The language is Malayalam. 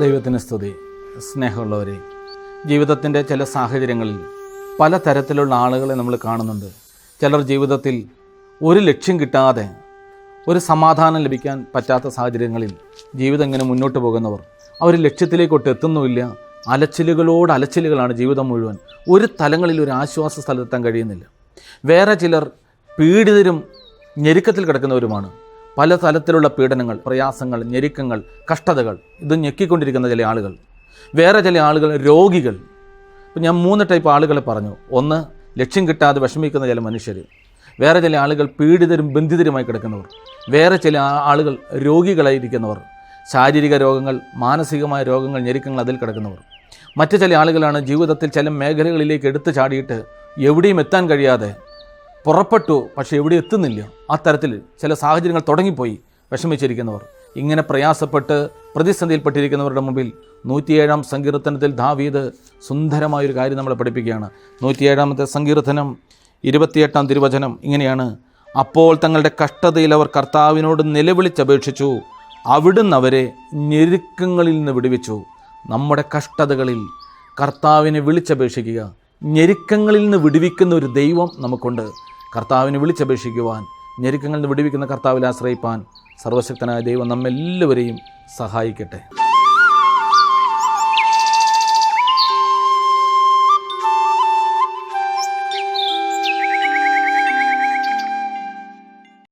ദൈവത്തിന് സ്തുതി. സ്നേഹമുള്ളവരെ ജീവിതത്തിന്റെ ചില സാഹചര്യങ്ങളിൽ പല തരത്തിലുള്ള ആളുകളെ നമ്മൾ കാണുന്നുണ്ട്. ചിലർ ജീവിതത്തിൽ ഒരു ലക്ഷ്യം കിട്ടാതെ ഒരു സമാധാനം ലഭിക്കാൻ പറ്റാത്ത സാഹചര്യങ്ങളിൽ ജീവിതം ഇങ്ങനെ മുന്നോട്ട് പോകുന്നവർ അവർ ലക്ഷ്യത്തിലേക്കൊട്ട് എത്തുന്നുമില്ല. അലച്ചിലുകളോട് അലച്ചിലുകളാണ് ജീവിതം മുഴുവൻ. ഒരു തലങ്ങളിൽ ഒരു ആശ്വാസ സ്ഥലത്തെത്താൻ കഴിയുന്നില്ല. വേറെ ചിലർ പീഡിതരും ഞെരുക്കത്തിൽ കിടക്കുന്നവരുമാണ്. പല തലത്തിലുള്ള പീഡനങ്ങൾ പ്രയാസങ്ങൾ ഞെരുക്കങ്ങൾ കഷ്ടതകൾ ഇത് ഞെക്കിക്കൊണ്ടിരിക്കുന്ന ചില ആളുകൾ. വേറെ ചില ആളുകൾ രോഗികൾ. ഇപ്പം ഞാൻ മൂന്ന് ടൈപ്പ് ആളുകളെ പറഞ്ഞു. ഒന്ന് ലക്ഷ്യം കിട്ടാതെ വിഷമിക്കുന്ന ചില മനുഷ്യർ വേറെ ചില ആളുകൾ പീഡിതരും ബന്ധിതരുമായി കിടക്കുന്നവർ. വേറെ ചില ആളുകൾ രോഗികളായിരിക്കുന്നവർ. ശാരീരിക രോഗങ്ങൾ മാനസികമായ രോഗങ്ങൾ ഞെരുക്കങ്ങൾ അതിൽ കിടക്കുന്നവർ. മറ്റു ചില ആളുകളാണ് ജീവിതത്തിൽ ചില മേഖലകളിലേക്ക് എടുത്തു ചാടിയിട്ട് എവിടെയും എത്താൻ കഴിയാതെ പുറപ്പെട്ടു പക്ഷേ എവിടെ എത്തുന്നില്ല. ആ തരത്തിൽ ചില സാഹചര്യങ്ങൾ തുടങ്ങിപ്പോയി വിഷമിച്ചിരിക്കുന്നവർ. ഇങ്ങനെ പ്രയാസപ്പെട്ട് പ്രതിസന്ധിയിൽപ്പെട്ടിരിക്കുന്നവരുടെ മുമ്പിൽ നൂറ്റിയേഴാം സങ്കീർത്തനത്തിൽ ദാവീദ് സുന്ദരമായൊരു കാര്യം നമ്മളെ പഠിപ്പിക്കുകയാണ്. നൂറ്റിയേഴാമത്തെ സങ്കീർത്തനം ഇരുപത്തിയെട്ടാം തിരുവചനം ഇങ്ങനെയാണ്. അപ്പോൾ തങ്ങളുടെ കഷ്ടതയിൽ അവർ കർത്താവിനോട് നിലവിളിച്ചപേക്ഷിച്ചു. അവിടുന്ന് അവരെ ഞെരുക്കങ്ങളിൽ നിന്ന് വിടുവിച്ചു. നമ്മുടെ കഷ്ടതകളിൽ കർത്താവിനെ വിളിച്ചപേക്ഷിക്കുക. ഞെരുക്കങ്ങളിൽ നിന്ന് വിടുവിക്കുന്ന ഒരു ദൈവം നമുക്കുണ്ട്. കർത്താവിനെ വിളിച്ചപേക്ഷിക്കുവാൻ ഞെരുക്കങ്ങളിൽ നിന്ന് വിടുവിക്കുന്ന കർത്താവിൽ ആശ്രയിപ്പാൻ സർവശക്തനായ ദൈവം നമ്മെല്ലാവരെയും സഹായിക്കട്ടെ.